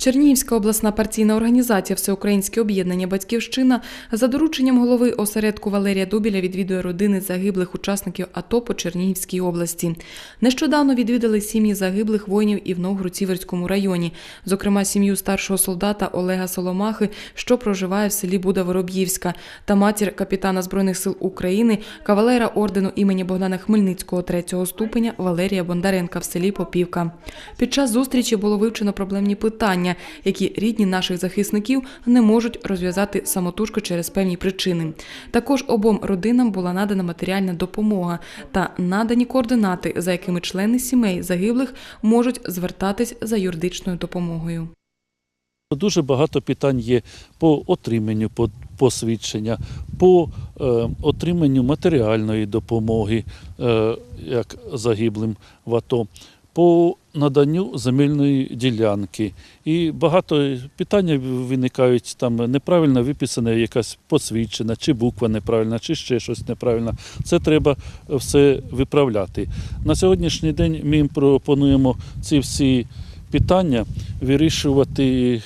Чернігівська обласна партійна організація Всеукраїнське об'єднання Батьківщина за дорученням голови осередку Валерія Дубіля відвідує родини загиблих учасників АТО по Чернігівській області. Нещодавно відвідали сім'ї загиблих воїнів і в Новгород-Сіверському районі, зокрема сім'ю старшого солдата Олега Соломахи, що проживає в селі Буда Вороб'ївська, та матір капітана збройних сил України, кавалера ордену імені Богдана Хмельницького третього ступеня Валерія Бондаренка в селі Попівка. Під час зустрічі було вивчено проблемні питання, які рідні наших захисників не можуть розв'язати самотужки через певні причини. Також обом родинам була надана матеріальна допомога та надані координати, за якими члени сімей загиблих можуть звертатись за юридичною допомогою. Дуже багато питань є по отриманню по- посвідчення, по е, отриманню матеріальної допомоги, е, як загиблим в АТО, по наданню земельної ділянки. І багато питань виникають там неправильно виписане якась посвідчена, чи буква неправильна, чи ще щось неправильно. Це треба все виправляти. На сьогоднішній день ми їм пропонуємо ці всі питання вирішувати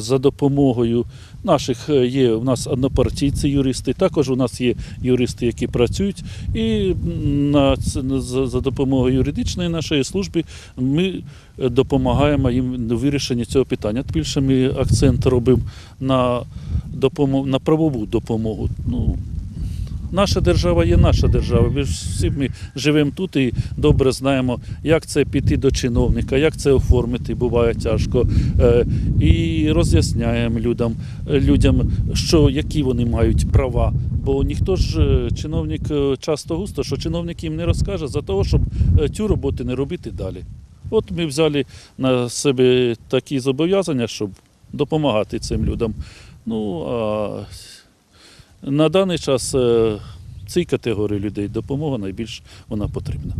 за допомогою наших е, є у нас однопартійці юристи, також у нас є юристи, які працюють, і на за, за допомогою юридичної нашої служби ми е, допомагаємо їм у вирішенні цього питання. Більше ми акцент робимо на допомогу на правову допомогу. Ну, Наша держава є наша держава. Ми всі ми живемо тут і добре знаємо, як це піти до чиновника, як це оформити, буває тяжко. Е, І роз'ясняємо людям, людям, що які вони мають права. Бо ніхто ж е, чиновник е, часто густо, що чиновник їм не розкаже за того, щоб цю роботу не робити далі. От ми взяли на себе такі зобов'язання, щоб допомагати цим людям. Ну а на даний час е, цій категорії людей допомога найбільш вона потрібна.